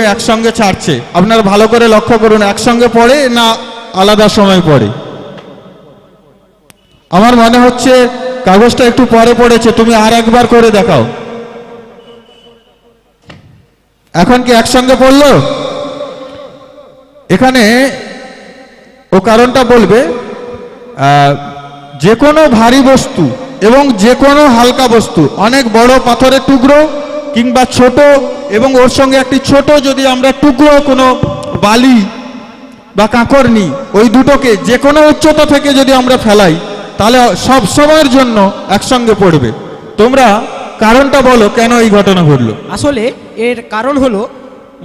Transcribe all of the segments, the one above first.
দুটোকে একসঙ্গে ছাড়ছে। আপনারা ভালো করে লক্ষ্য করুন, একসঙ্গে পড়ে না আলাদা সময় পড়ে? আমার মনে হচ্ছে কাগজটা একটু পরে পড়েছে, তুমি আর একবার করে দেখাও। এখন কি একসঙ্গে পড়ল? এখানে ও কারণটা বলবে যে কোনো ভারী বস্তু এবং যে কোনো হালকা বস্তু, অনেক বড় পাথরের টুকরো কিংবা ছোট এবং ওর সঙ্গে একটি ছোট যদি আমরা টুকরো কোনো বালি বা কাঁকর নিই, ওই দুটোকে যে কোনো উচ্চতা থেকে যদি আমরা ফেলাই, তাহলে সব সময়ের জন্য একসঙ্গে পড়বে। তোমরা কারণটা বলো, কেন এই ঘটনা ঘটলো? আসলে এর কারণ হলো,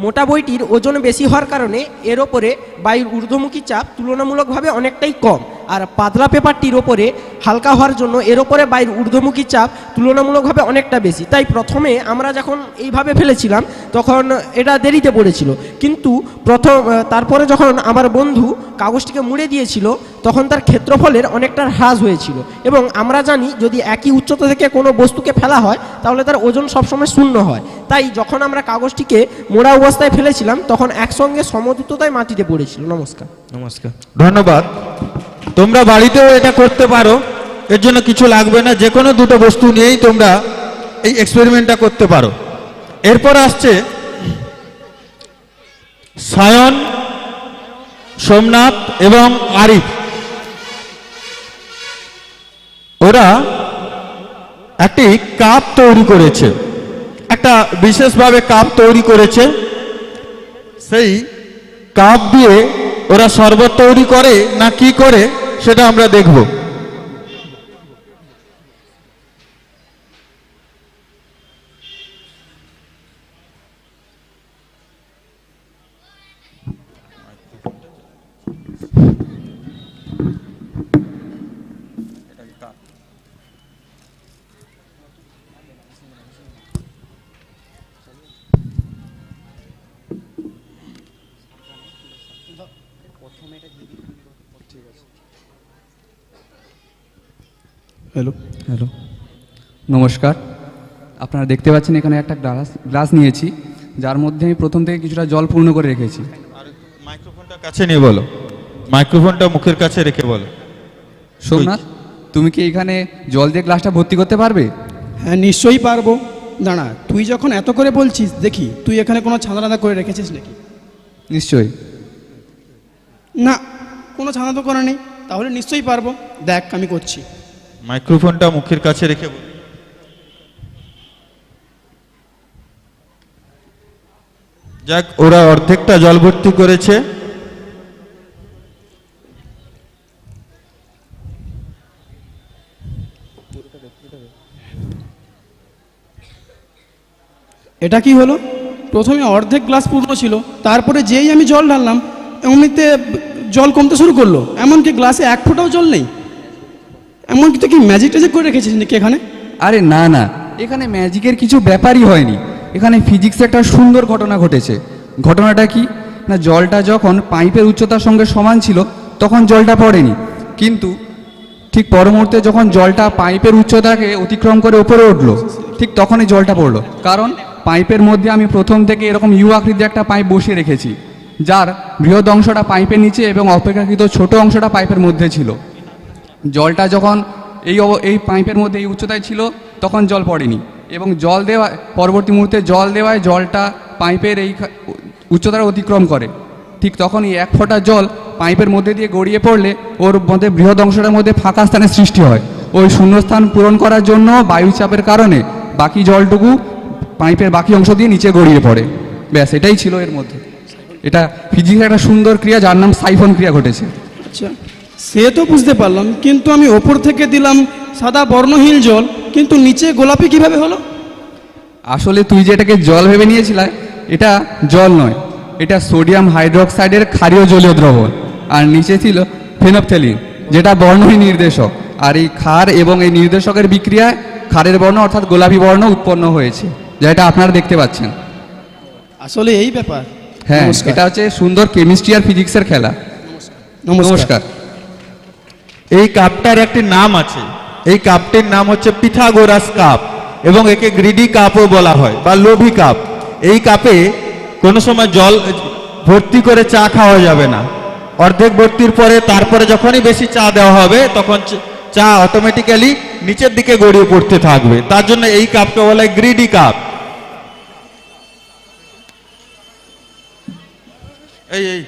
মোটা বইটির ওজন বেশি হওয়ার কারণে এর ওপরে বায়ুর ঊর্ধ্বমুখী চাপ তুলনামূলকভাবে অনেকটাই কম। আর পাতলা পেপারটির ওপরে হালকা হওয়ার জন্য এর ওপরে বাইর ঊর্ধ্বমুখী চাপ তুলনামূলকভাবে অনেকটা বেশি। তাই প্রথমে আমরা যখন এইভাবে ফেলেছিলাম, তখন এটা দেরিতে পড়েছিল। কিন্তু প্রথম তারপরে যখন আমার বন্ধু কাগজটিকে মুড়ে দিয়েছিল, তখন তার ক্ষেত্রফলের অনেকটা হ্রাস হয়েছিল। এবং আমরা জানি যদি একই উচ্চতা থেকে কোনো বস্তুকে ফেলা হয়, তাহলে তার ওজন সবসময় শূন্য হয়। তাই যখন আমরা কাগজটিকে মোড়া অবস্থায় ফেলেছিলাম, তখন একসঙ্গে সমদ্রুততায় মাটিতে পড়েছিল। নমস্কার। নমস্কার। ধন্যবাদ। তোমরা বাড়িতেও এটা করতে পারো। এর জন্য কিছু লাগবে না যে কোনো দুটো বস্তু নিয়েই তোমরা এই এক্সপেরিমেন্টটা করতে পারো। এরপর আসছে সায়ন, সোমনাথ এবং আরিফ। ওরা একটি কাপ তৈরি করেছে। একটা বিশেষভাবে কাপ তৈরি করেছে। সেই কাপ দিয়ে ওরা শরবত তৈরি করে না কি করে? সেটা আমরা দেখব। হ্যালো হ্যালো নমস্কার। আপনারা দেখতে পাচ্ছেন এখানে একটা গ্লাস গ্লাস নিয়েছি যার মধ্যে আমি প্রথম থেকে কিছুটা জল পূর্ণ করে রেখেছি। মাইক্রোফোনটা কাছে নিয়ে বলো। মাইক্রোফোনটা মুখের কাছে রেখে বলো। সোমনাথ তুমি কি এখানে জল দিয়ে গ্লাসটা ভর্তি করতে পারবে? হ্যাঁ নিশ্চয়ই পারব। দাঁড়া তুই যখন এত করে বলছিস দেখি তুই এখানে কোনো ছাদা টাদা করে রেখেছিস নাকি? নিশ্চয়ই। না কোনো ছাদা তো করা নেই। তাহলে নিশ্চয়ই পারব। দেখ আমি করছি। মাইক্রোফোনটা মুখের কাছে রেখে যাক, ওরা অর্ধেকটা জল ভর্তি করেছে। এটা কি হলো? প্রথমে অর্ধেক গ্লাস পূর্ণ ছিল, তারপরে যেই আমি জল ঢাললাম, এমনিতে জল কমতে শুরু করল। এমনকি গ্লাসে এক ফোঁটাও জল নেই। এমনকি তুই কি ম্যাজিক ট্যাজিক করে রেখেছিস নাকি এখানে? আরে না না। এখানে ম্যাজিকের কিছু ব্যাপারই হয়নি। এখানে ফিজিক্সে একটা সুন্দর ঘটনা ঘটেছে। ঘটনাটা কি? না, জলটা যখন পাইপের উচ্চতার সঙ্গে সমান ছিল, তখন জলটা পড়েনি। কিন্তু ঠিক পর মুহূর্তে যখন জলটা পাইপের উচ্চতাকে অতিক্রম করে উপরে উঠল, ঠিক তখনই জলটা পড়ল। কারণ পাইপের মধ্যে আমি প্রথম থেকে এরকম ইউ আকৃতির একটা পাইপ বসিয়ে রেখেছি, যার বৃহৎ অংশটা পাইপের নিচে এবং অপেক্ষাকৃত ছোট অংশটা পাইপের মধ্যে ছিল। জলটা যখন এই এই পাইপের মধ্যে, এই উচ্চতায় ছিল, তখন জল পড়েনি। এবং জল দেওয়া, পরবর্তী মুহূর্তে জল দেওয়ায় জলটা পাইপের এই উচ্চতাটা অতিক্রম করে। ঠিক তখনই এক ফোঁটা জল পাইপের মধ্যে দিয়ে গড়িয়ে পড়লে ওর মধ্যে বৃহৎ অংশটার মধ্যে ফাঁকা স্থানের সৃষ্টি হয়। ওই শূন্যস্থান পূরণ করার জন্য বায়ুচাপের কারণে বাকি জলটুকু পাইপের বাকি অংশ দিয়ে নিচে গড়িয়ে পড়ে। ব্যাস, এটাই ছিল এর মধ্যে। এটা ফিজিক্সের একটা সুন্দর ক্রিয়া, যার নাম সাইফন ক্রিয়া ঘটেছে। আচ্ছা। সে তো বুঝতে পারলাম কিন্তু আমি ওপর থেকে দিলাম সাদা বর্ণহীন জল কিন্তু নিচে গোলাপি কীভাবে হলো? আসলে তুই যেটাকে জল ভেবে নিয়েছিলা এটা জল নয় এটা সোডিয়াম হাইড্রোক্সাইডের ক্ষারীয় জলীয় দ্রবণ আর নিচে ছিল ফেনপথেলিন যেটা বর্ণহীন নির্দেশক আর এই ক্ষার এবং এই নির্দেশকের বিক্রিয়ায় ক্ষারের বর্ণ অর্থাৎ গোলাপি বর্ণ উৎপন্ন হয়েছে যেটা আপনারা দেখতে পাচ্ছেন। আসলে এই ব্যাপার। হ্যাঁ এটা হচ্ছে সুন্দর কেমিস্ট্রি আর ফিজিক্সের খেলা। নমস্কার। এই কাপটার একটি নাম আছে। এই কাপটির নাম হচ্ছে পিথাগোরাস কাপ এবং একে গ্রিডি কাপও বলা হয় বা লোভি কাপ। এই কাপে কোনো সময় জল ভর্তি করে চা খাওয়া যাবে না। অর্ধেক ভর্তির পরে তারপরে যখনই বেশি চা দেওয়া হবে, তখন চা অটোমেটিক্যালি নিচের দিকে গড়িয়ে পড়তে থাকবে। তার জন্য এই কাপকে বলা হয় গ্রিডি কাপ। এই।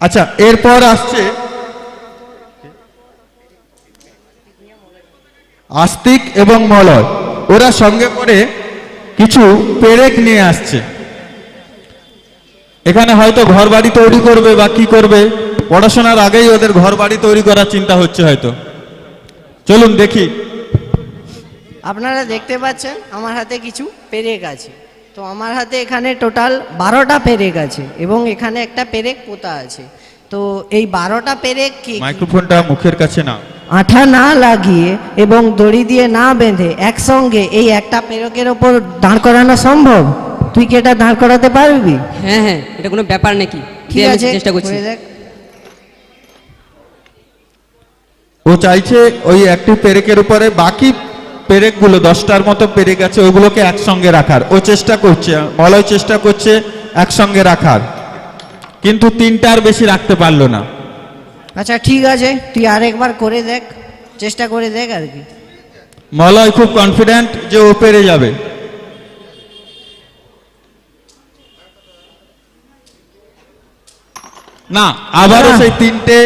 আচ্ছা এরপর আসছে আস্তিক এবং মলয়। ওরা সঙ্গে করে কিছু পেরেক নিয়ে আসছে। এখানে হয়তো ঘর বাড়ি তৈরি করবে বা কি করবে। পড়াশোনার আগেই ওদের ঘর বাড়ি তৈরি করার চিন্তা হচ্ছে হয়তো। চলুন দেখি। আপনারা দেখতে পাচ্ছেন, আমার হাতে কিছু পেরেক আছে। তো আমার হাতে এখানে টোটাল বারোটা পেরেক আছে এবং এখানে একটা পেরেক পোতা আছে। তো এই বারোটা পেরেক কি মাইক্রোফোনটা মুখের কাছে না আঠা না লাগিয়ে এবং দড়ি দিয়ে না বেঁধে একসঙ্গে এই একটা পেরেকের ওপর দাঁড় করানো সম্ভব? তুই কি এটা দাঁড় করাতে পারবি? হ্যাঁ হ্যাঁ এটা কোনো ব্যাপার নাকি ঠিক আছে চেষ্টা করছি। দেখ। ও চাইছে ওই একটি পেরেকের উপরে বাকি পেরেকগুলো দশটার মতো পেরেক আছে ওগুলোকে একসঙ্গে রাখার। ও চেষ্টা করছে মলয় চেষ্টা করছে একসঙ্গে রাখার। কিন্তু তিনটার বেশি রাখতে পারল না। আচ্ছা ঠিক আছে তুই আরেকবার করে দেখ চেষ্টা করে দেখ আর কি। মলয় খুব কনফিডেন্ট যে ও পেরে যাবে। না আবারও সেই তিনটে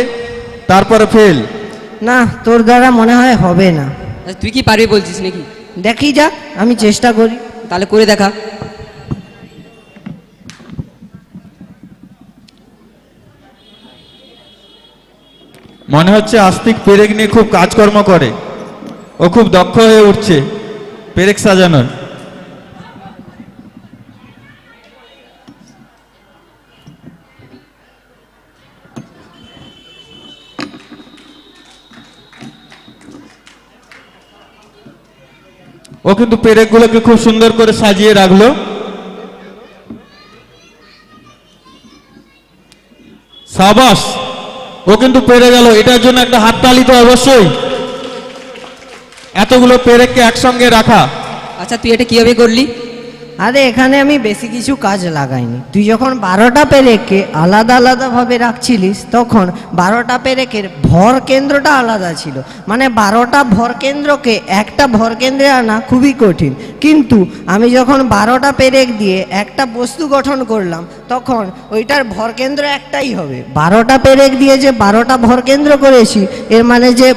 তারপরে ফেল না তোর দ্বারা মনে হয় হবে না। তুই কি পারবি বলছিস নাকি? দেখি যাক আমি চেষ্টা করি। তাহলে করে দেখা। মনে হচ্ছে আস্তিক পেরেক নিয়ে খুব কাজকর্ম করে। ও খুব দক্ষ হয়ে উঠছে পেরেক সাজানোর। ও কিন্তু পেরেকগুলোকে খুব সুন্দর করে সাজিয়ে রাখল। সাবাস! ও কিন্তু পেরে গেল। এটার জন্য একটা হাততালি তো অবশ্যই। এতগুলো পেরেককে একসঙ্গে রাখা। আচ্ছা তুই এটা কীভাবে করলি? আরে, এখানে আমি বেশি কিছু কাজ লাগাইনি। তুই যখন বারোটা পেরেককে আলাদা আলাদাভাবে রাখছিলিস, তখন বারোটা পেরেকের ভর কেন্দ্রটা আলাদা ছিল। মানে বারোটা ভর কেন্দ্রকে একটা ভর কেন্দ্রে আনা খুবই কঠিন। কিন্তু আমি যখন বারোটা পেরেক দিয়ে একটা বস্তু গঠন করলাম, তখন ওইটার ভর কেন্দ্র একটাই হবে। বারোটা পেরেক দিয়ে যে বারোটা ভর কেন্দ্র করেছি, এর মানে যে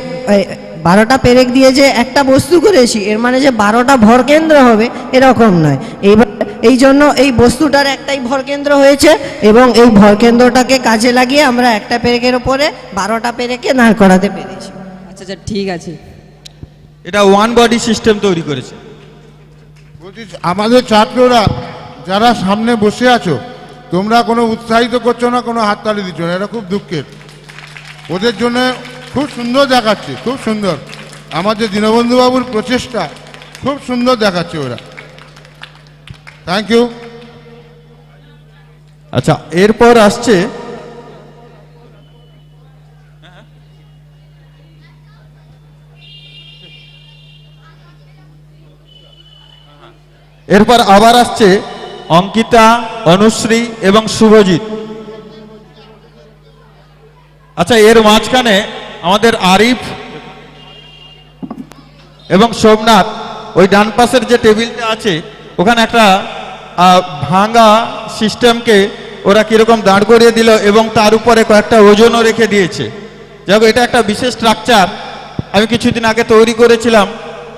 বারোটা পেরেক দিয়ে যে একটা বস্তু করেছি এর মানে যে বারোটা ভর কেন্দ্র হবে এরকম নয়। এইবার এই জন্য এই বস্তুটার একটাই ভর কেন্দ্র হয়েছে এবং এই ভর কেন্দ্রটাকে কাজে লাগিয়ে আমরা একটা পেরেকের ওপরে বারোটা পেরেকে দাঁড় করাতে পেরেছি। আচ্ছা আচ্ছা ঠিক আছে। এটা ওয়ান বডি সিস্টেম তৈরি করেছে। আমাদের ছাত্ররা যারা সামনে বসে আছো তোমরা কোনো উৎসাহিত করছ না কোনো হাততালি দিচ্ছ না এটা খুব দুঃখের। ওদের জন্য খুব সুন্দর দেখাচ্ছে, খুব সুন্দর। আমাদের দীনবন্ধু বাবুর প্রচেষ্টা, খুব সুন্দর দেখাচ্ছে ওরা। থ্যাংক ইউ আচ্ছা এরপর আসছে এরপর আবার আসছে অঙ্কিতা, অনুশ্রী এবং শুভজিৎ। আচ্ছা এর মাঝখানে আমাদের আরিফ এবং সোমনাথ, ওই ডান পাশের যে টেবিলটা আছে, ওখানে একটা ভাঙা সিস্টেমকে ওরা কীরকম দাঁড় করিয়ে দিল এবং তার উপরে কয়েকটা ওজনও রেখে দিয়েছে। যাক এটা একটা বিশেষ স্ট্রাকচার আমি কিছুদিন আগে তৈরি করেছিলাম।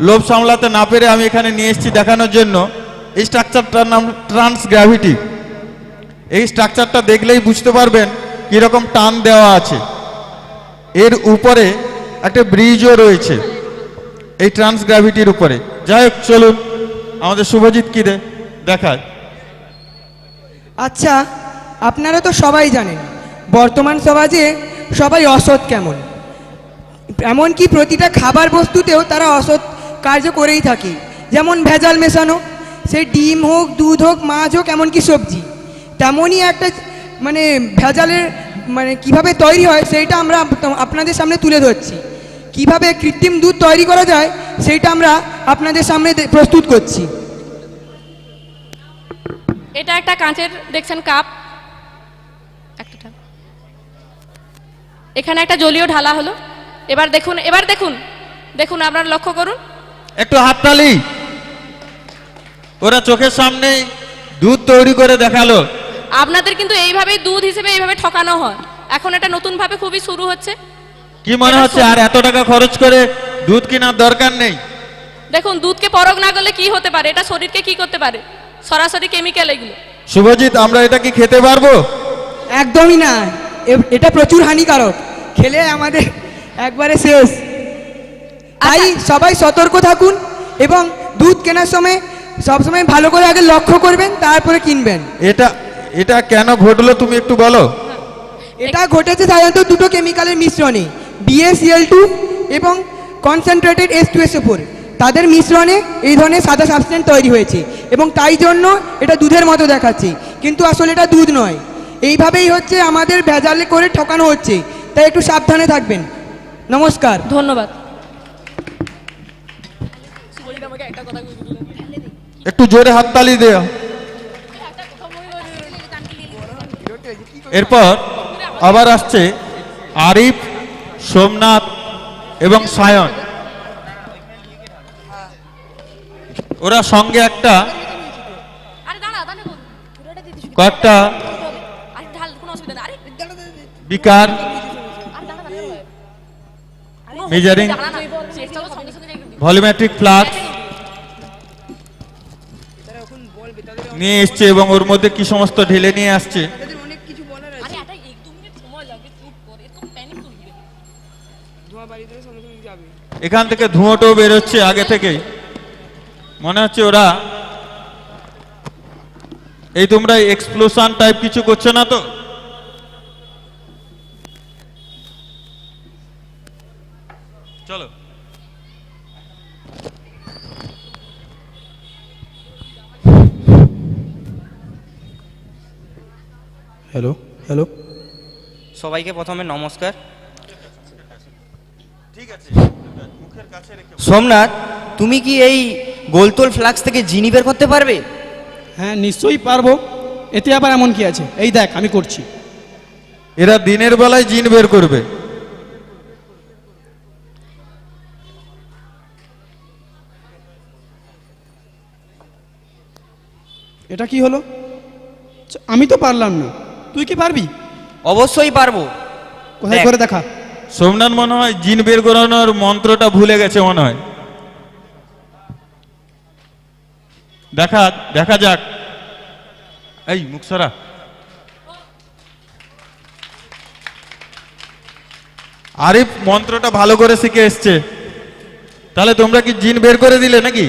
লোভ সামলাতে না পেরে আমি এখানে নিয়ে এসেছি দেখানোর জন্য। এই স্ট্রাকচারটার নাম ট্রান্স গ্র্যাভিটি এই স্ট্রাকচারটা দেখলেই বুঝতে পারবেন কীরকম টান দেওয়া আছে। এর উপরে একটা ব্রিজও রয়েছে। এই ট্রান্স গ্র্যাভিটির উপরে। যাই হোক, চলুন, আমাদের শুভজিৎ কি দেখায়। আচ্ছা আপনারা তো সবাই জানেন, বর্তমান সমাজে সবাই অসৎ কেমন? এমনকি প্রতিটা খাবার বস্তুতেও তারা অসৎ কার্য করেই থাকে। যেমন ভেজাল মেশানো, সে ডিম হোক, দুধ হোক, মাছ হোক, এমনকি সবজি। তেমনই একটা মানে ভেজালের মানে কীভাবে তৈরি হয় সেইটা আমরা আপনাদের সামনে তুলে ধরছি। কীভাবে কৃত্রিম দুধ তৈরি করা যায় সেইটা আমরা আপনাদের সামনে প্রস্তুত করছি। এটা একটা কাঁচের দেখছেন কাপ? একটা এখানে একটা জলীয় ঢালা হলো। এবার দেখুন এবার দেখুন। দেখুন আপনারা লক্ষ্য করুন। একটু হাততালি। ওরা চোখের সামনে দুধ তৈরি করে দেখাল। আপনাদের কিন্তু এইভাবেই দুধ হিসেবে এইভাবে ঠকানো হয়। এখন এটা নতুনভাবে খুবই শুরু হচ্ছে। কি মনে হচ্ছে আর এত টাকা খরচ করে দুধ কেনার দরকার নেই? দেখুন দুধকে পরক না করলে কি হতে পারে? এটা শরীরকে কি করতে পারে? সরাসরি কেমিক্যাল এগুলো। শুভজিৎ আমরা এটা কি খেতে পারব? একদমই না। এ- এটা প্রচুর হানিকারক। খেলে আমাদের একবারে শেষ। তাই সবাই সতর্ক থাকুন এবং দুধ কেনার সময় সবসময় ভালো করে আগে লক্ষ্য করবেন তারপরে কিনবেন। এটা এটা কেন ঘটলো তুমি একটু বলো? এটা ঘটেছে সাধারণত দুটো কেমিক্যালের মিশ্রণে বিএসিএল টু এবং concentrated S two S four তাদের মিশ্রণে এই ধরনের সাদা সাবস্টেন্স তৈরি হয়েছে এবং তাই জন্য এটা দুধের মতো দেখাচ্ছে। কিন্তু আসলে এটা দুধ নয়। এইভাবেই হচ্ছে আমাদের ভেজালে করে ঠকানো হচ্ছে। তাই একটু সাবধানে থাকবেন। নমস্কার। ধন্যবাদ। একটু জোরে হাততালি দেও। এরপর আবার আসছে আরিফ সোমনাথ এবং সায়ন। ওরা সঙ্গে একটা কয়েকটা বিকার। মেজারিং ভলিউমেট্রিক ফ্লাক্স নিয়ে এসছে এবং ওর মধ্যে কি সমস্ত ঢেলে নিয়ে আসছে। এখান থেকে ধুঁয়োটাও বেরোচ্ছে আগে থেকেই। মনে হচ্ছে ওরা এই তোমরা এক্সপ্লোশন টাইপ কিছু করছ না তো? চলো। হ্যালো হ্যালো সবাইকে প্রথমে নমস্কার। সোমনাথ তুমি কি এই গোলতোল ফ্লাক্স থেকে জিনি বের করতে পারবে? হ্যাঁ নিশ্চয়ই পারব। এতে আবার এমন কি আছে? এই দেখ আমি করছি। এরা দিনের বেলায় জিন বের করবে। এটা কি হলো? আমি তো পারলাম না। তুই কি পারবি? অবশ্যই পারব। কোথায় করে দেখা? সোমনাথ মনে হয় জিন বের করানোর মন্ত্রটা ভুলে গেছে মনে হয়। দেখা দেখা যাক। এই মুখসরা। আরিফ মন্ত্রটা ভালো করে শিখে এসছে। তাহলে তোমরা কি জিন বের করে দিলে নাকি?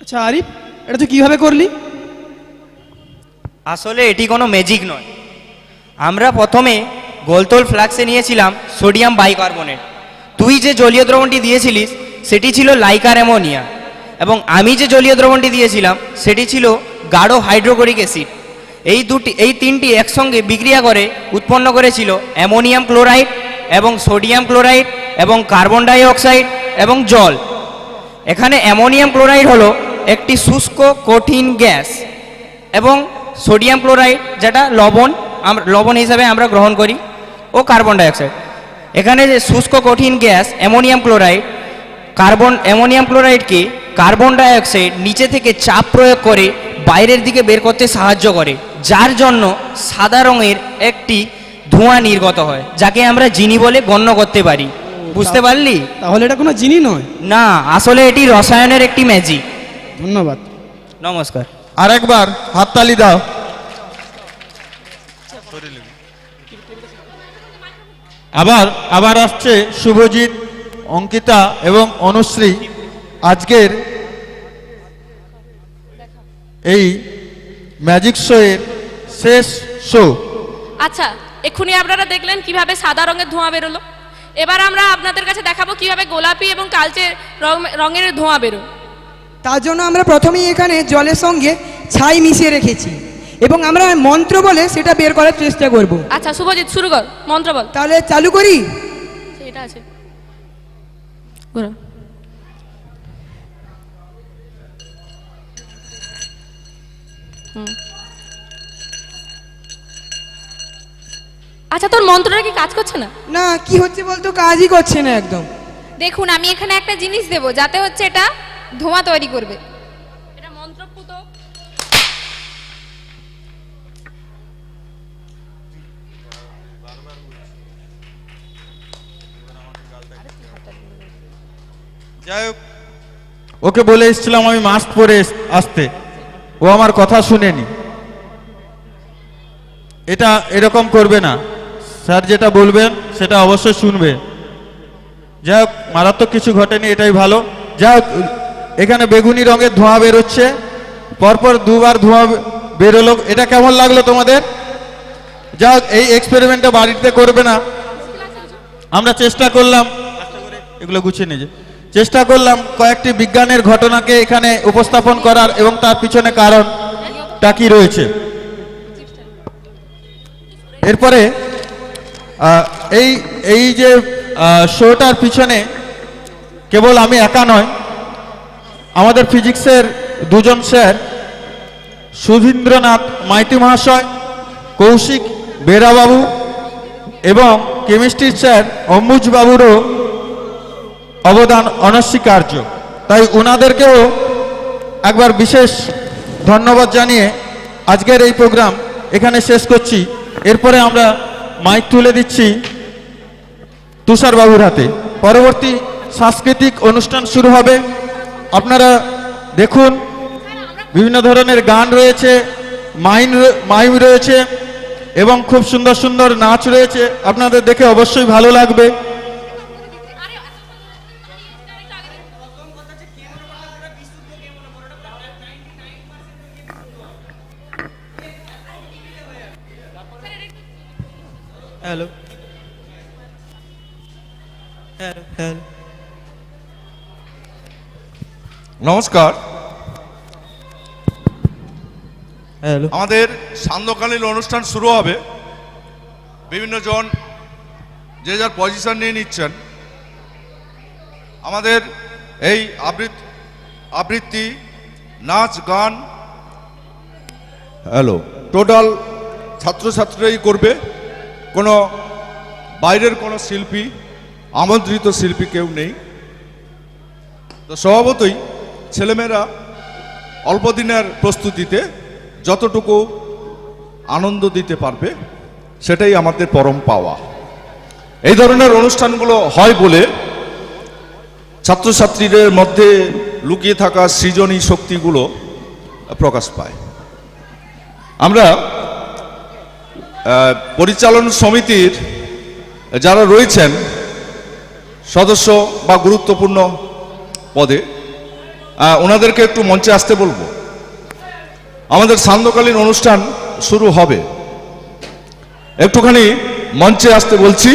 আচ্ছা আরিফ এটা তুই কীভাবে করলি? আসলে এটি কোনো ম্যাজিক নয়। আমরা প্রথমে গোলতোল ফ্লাক্সে নিয়েছিলাম সোডিয়াম বাইকার্বনেট। তুই যে জলীয় দ্রবণটি দিয়েছিলিস, সেটি ছিল লাইকার অ্যামোনিয়া। এবং আমি যে জলীয় দ্রবণটি দিয়েছিলাম, সেটি ছিল গাঢ় হাইড্রোক্লোরিক অ্যাসিড। এই দুটি, এই তিনটি একসঙ্গে বিক্রিয়া করে উৎপন্ন করেছিল অ্যামোনিয়াম ক্লোরাইড এবং সোডিয়াম ক্লোরাইড এবং কার্বন ডাই অক্সাইড এবং জল। এখানে অ্যামোনিয়াম ক্লোরাইড হলো একটি শুষ্ক, কঠিন গ্যাস এবং সোডিয়াম ক্লোরাইড, যেটা লবণ লবণ হিসাবে আমরা গ্রহণ করি। ও কার্বন ডাইঅক্সাইড এখানে যে শুষ্ক কঠিন gas ammonium chloride carbon ammonium ক্লোরাইডকে carbon dioxide নিচে থেকে চাপ প্রয়োগ করে বাইরের দিকে বের করতে সাহায্য করে যার জন্য সাদা রঙের একটি ধোঁয়া নির্গত হয় যাকে আমরা জিনি বলে গণ্য করতে পারি। বুঝতে পারলি? তাহলে এটা কোনো জিনিস নয়। না আসলে এটি রসায়নের একটি ম্যাজিক ধন্যবাদ। নমস্কার। আর একবার হাততালি দাও। আবার আবার আসছে শুভজিৎ অঙ্কিতা এবং অনুশ্রী। আজকের এই ম্যাজিক শোয়ের শেষ শো। আচ্ছা এক্ষুনি আপনারা দেখলেন কীভাবে সাদা রঙের ধোঁয়া বেরোলো। এবার আমরা আপনাদের কাছে দেখাবো কীভাবে গোলাপি এবং কালচে রঙের ধোঁয়া বেরো তার জন্য আমরা প্রথমেই এখানে জলের সঙ্গে ছাই মিশিয়ে রেখেছি। এবং আমরা মন্ত্র বলে সেটা বের করার চেষ্টা করব। আচ্ছা শুভজিৎ শুরু কর মন্ত্র বল। তাহলে চালু করি? এটা আছে। আচ্ছা তোর মন্ত্রটা কি কাজ করছে না? না কি হচ্ছে বলতো কাজই করছে না একদম। দেখুন আমি এখানে একটা জিনিস দেব যাতে হচ্ছে এটা ধোঁয়া তৈরি করবে। যাই হোক। ওকে বলে এসেছিলাম আমি মাস্ক পরে আসতে। ও আমার কথা শুনেনি। এটা এরকম করবে না। স্যার যেটা বলবেন, সেটা অবশ্যই শুনবে। যাই হোক, মারাত্মক কিছু ঘটেনি, এটাই ভালো। যাই হোক, এখানে বেগুনি রঙের ধোঁয়া বেরোচ্ছে। পরপর দুবার ধোঁয়া বেরোলো। এটা কেমন লাগল তোমাদের? যাই হোক, এই এক্সপেরিমেন্টটা বাড়িতে করবে না। আমরা চেষ্টা করলাম। এগুলো গুছিয়ে নিয়ে চেষ্টা করলাম কয়েকটি বিজ্ঞানের ঘটনাকে এখানে উপস্থাপন করার এবং তার পিছনে কারণটা কি রয়েছে। এরপরে এই এই যে শোটার পিছনে কেবল আমি একা নয়, আমাদের ফিজিক্সের দুজন স্যার, সুধীন্দ্রনাথ মাইতি মহাশয়, কৌশিক বেরাবাবু এবং কেমিস্ট্রির স্যার অম্বুজ বাবুরও অবদান অনস্বীকার্য। তাই ওনাদেরকেও একবার বিশেষ ধন্যবাদ জানিয়ে আজকের এই প্রোগ্রাম এখানে শেষ করছি। এরপরে আমরা মাইক তুলে দিচ্ছি তুষার বাবুর হাতে। পরবর্তী সাংস্কৃতিক অনুষ্ঠান শুরু হবে। আপনারা দেখুন, বিভিন্ন ধরনের গান রয়েছে, মাইন মাইম রয়েছে এবং খুব সুন্দর সুন্দর নাচ রয়েছে। আপনাদের দেখে অবশ্যই ভালো লাগবে। হ্যালো হ্যালো হ্যালো নমস্কার। হ্যালো আমাদের সান্ধ্যকালীন অনুষ্ঠান শুরু হবে। বিভিন্ন জন যে যার পজিশন নিয়ে নিচ্ছেন। আমাদের এই আবৃত্তি আবৃত্তি নাচ গান। হ্যালো টোটাল ছাত্রছাত্রীরাই করবে। কোনো বাইরের কোনো শিল্পী, আমন্ত্রিত শিল্পী কেউ নেই। তো স্বভাবতই ছেলেমেয়েরা অল্প দিনের প্রস্তুতিতে যতটুকু আনন্দ দিতে পারবে, সেটাই আমাদের পরম পাওয়া। এই ধরনের অনুষ্ঠানগুলো হয় বলে ছাত্রছাত্রীদের মধ্যে লুকিয়ে থাকা সৃজনী শক্তিগুলো প্রকাশ পায়। আমরা পরিচালন সমিতির যারা রয়েছেন সদস্য বা গুরুত্বপূর্ণ পদে ওনাদেরকে একটু মঞ্চে আসতে বলব। আমাদের সান্ধ্যকালীন অনুষ্ঠান শুরু হবে। একটুখানি মঞ্চে আসতে বলছি।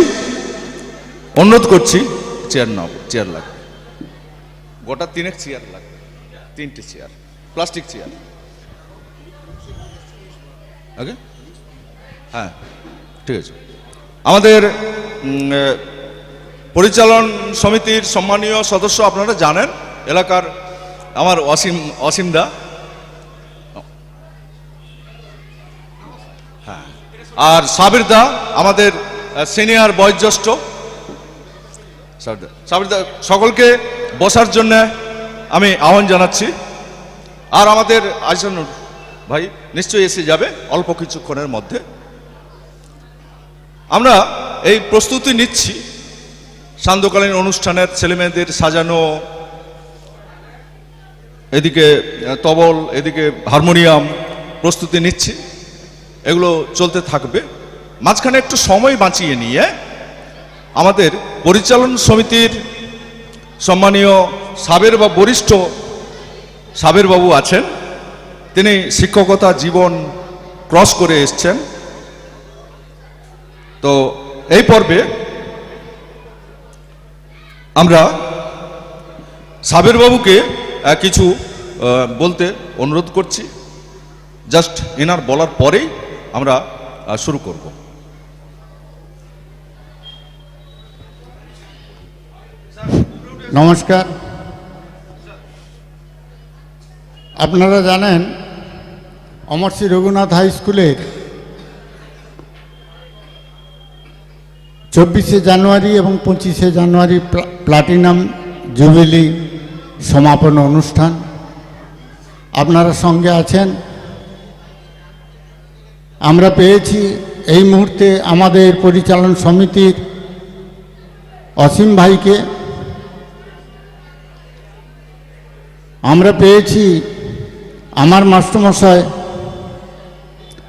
অনুরোধ করছি চেয়ার নাও চেয়ার লাগবে। গোটা তিনেক চেয়ার লাগবে। তিনটে চেয়ার প্লাস্টিক চেয়ার ওকে হ্যাঁ ঠিক আছে। আমাদের পরিচালন সমিতির সম্মানীয় সদস্য আপনারা জানেন, এলাকার আমার অসীম অসীম দা। হ্যাঁ আর সাবির দা, আমাদের সিনিয়র বয়োজ্যেষ্ঠ। সাবির দা, সকলকে বসার জন্য আমি আহ্বান জানাচ্ছি। আর আমাদের, আইসন, ভাই, নিশ্চয়ই এসে যাবে অল্প কিছুক্ষণের মধ্যে। আমরা এই প্রস্তুতি নিচ্ছি সান্ধ্যকালীন অনুষ্ঠানের ছেলেমেয়েদের সাজানো, এদিকে তবল, এদিকে হারমোনিয়াম প্রস্তুতি নিচ্ছি। এগুলো চলতে থাকবে। মাঝখানে একটু সময় বাঁচিয়ে নিয়ে আমাদের পরিচালন সমিতির সম্মানীয় সাবের বা বরিষ্ঠ সাবের বাবু আছেন। তিনি শিক্ষকতা জীবন ক্রস করে এসছেন। তো এই পর্বে আমরা সাবের বাবুকে কিছু বলতে অনুরোধ করছি। জাস্ট এনার বলার পরেই আমরা শুরু করব। নমস্কার। আপনারা জানেন, অমরশ্রী রঘুনাথ হাই স্কুলের চব্বিশে জানুয়ারি এবং পঁচিশে জানুয়ারি প্লা- প্লাটিনাম জুবিলি সমাপন অনুষ্ঠান। আপনারা সঙ্গে আছেন। আমরা পেয়েছি এই মুহূর্তে আমাদের পরিচালন সমিতির অসীম ভাইকে। আমরা পেয়েছি আমার মাস্টারমশাই,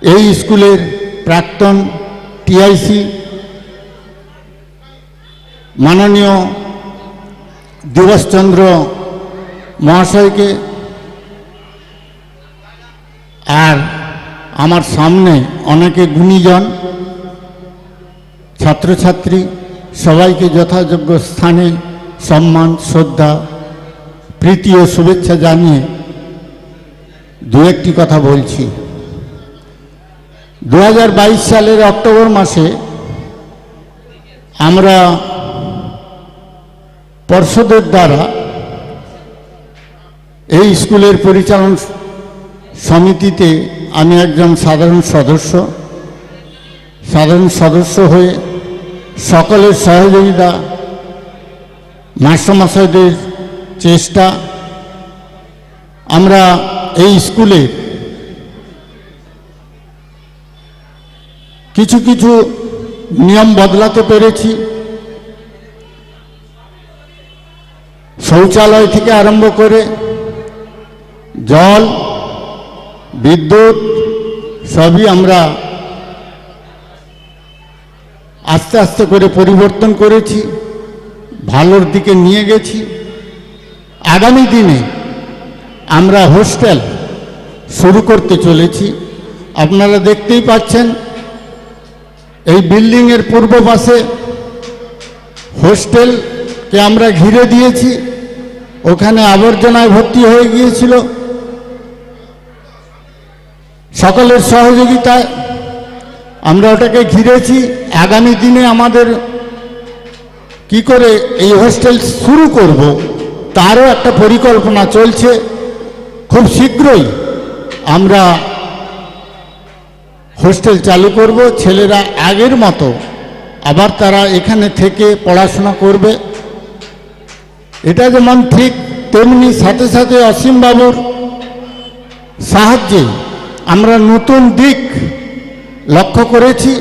এই স্কুলের প্রাক্তন টিআইসি মাননীয় দিবসচন্দ্র মহাশয়কে আর আমার সামনে অনেকে গুণীজন, ছাত্রছাত্রী, সবাইকে যথাযোগ্য স্থানে সম্মান, শ্রদ্ধা, প্রীতি ও শুভেচ্ছা জানিয়ে দু একটি কথা বলছি। দু হাজার বাইশ সালের অক্টোবর মাসে আমরা পর্ষদের দ্বারা এই স্কুলের পরিচালন সমিতিতে আমি একজন সাধারণ সদস্য। সাধারণ সদস্য হয়ে সকলের সহযোগিতা, মাস্টারমশাইদের চেষ্টা। আমরা এই স্কুলে কিছু কিছু নিয়ম বদলাতে পেরেছি। শৌচালয় থেকে আরম্ভ করে জল, বিদ্যুৎ, সবই আমরা আস্তে আস্তে করে পরিবর্তন করেছি, ভালোর দিকে নিয়ে গেছি। আগামী দিনে আমরা হোস্টেল শুরু করতে চলেছি। আপনারা দেখতেই পাচ্ছেন, এই বিল্ডিংয়ের পূর্ব পাশে হোস্টেলকে আমরা ঘিরে দিয়েছি। ওখানে আবর্জনায় ভর্তি হয়ে গিয়েছিল। সকলের সহযোগিতায় আমরা ওটাকে ঘিরেছি। আগামী দিনে আমাদের কি করে এই হোস্টেল শুরু করব, তারও একটা পরিকল্পনা চলছে। খুব শীঘ্রই আমরা হোস্টেল চালু করব। ছেলেরা আগের মতো আবার তারা এখানে থেকে পড়াশোনা করবে। এটা যেমন ঠিক তেমনি সাথে সাথে অসীমবাবুর সাহায্যে আমরা নতুন দিক লক্ষ্য করেছি।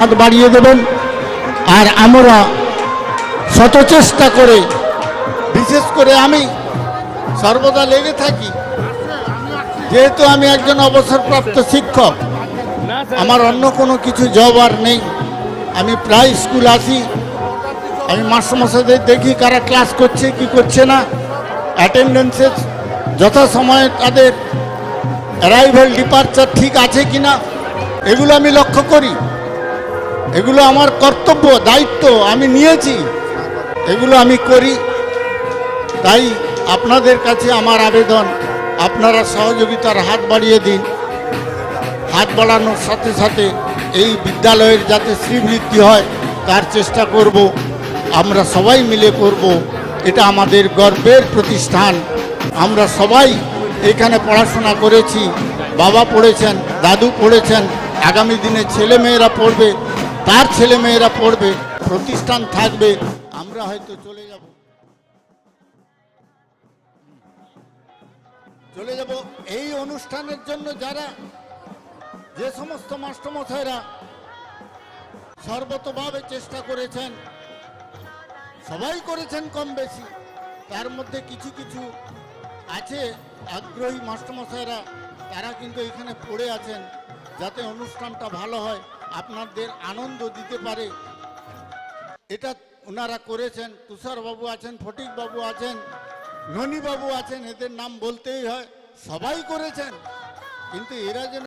হাত বাড়িয়ে দেবেন। আর আমরা শত চেষ্টা করে, বিশেষ করে আমি সর্বদা লেগে থাকি। যেহেতু আমি একজন অবসরপ্রাপ্ত শিক্ষক, আমার অন্য কোনো কিছু জব আর নেই। আমি প্রায় স্কুল আসি। আমি মাস্টারমশাইদের দেখি কারা ক্লাস করছে, কি করছে না। অ্যাটেন্ডেন্সের যথাসময়ে তাদের অ্যারাইভেল ডিপার্চার ঠিক আছে কি না এগুলো আমি লক্ষ্য করি। এগুলো আমার কর্তব্য, দায়িত্ব, আমি নিয়েছি। এগুলো আমি করি। তাই আপনাদের কাছে আমার আবেদন, আপনারা সহযোগিতার হাত বাড়িয়ে দিন। হাত বাড়ানোর সাথে সাথে এই বিদ্যালয়ের যাতে শ্রীবৃদ্ধি হয়, তার চেষ্টা করব। আমরা সবাই মিলে করব। এটা আমাদের গর্বের প্রতিষ্ঠান। আমরা সবাই এখানে পড়াশোনা করেছি। বাবা পড়েছেন, দাদু পড়েছেন। আগামী দিনে ছেলে মেয়েরা পড়বে। তার ছেলে মেয়েরা পড়বে, প্রতিষ্ঠান থাকবে, আমরা হয়তো চলে যাব। চলে যাব এই অনুষ্ঠানের জন্য যারা, যে সমস্ত মাস্টারমশাইরা সর্বতভাবে চেষ্টা করেছেন, সবাই করেছেন কম বেশি, তার মধ্যে কিছু কিছু আছে আগ্রহী মাস্টারমশাইরা, তারা কিন্তু এখানে পড়ে আছেন, যাতে অনুষ্ঠানটা ভালো হয়। আপনাদের আনন্দ দিতে পারে। এটা ওনারা করেছেন, তুষারবাবু আছেন, ফটিকবাবু আছেন, ননীবাবু আছেন, এদের নাম বলতেই হয়, সবাই করেছেন। কিন্তু এরা যেন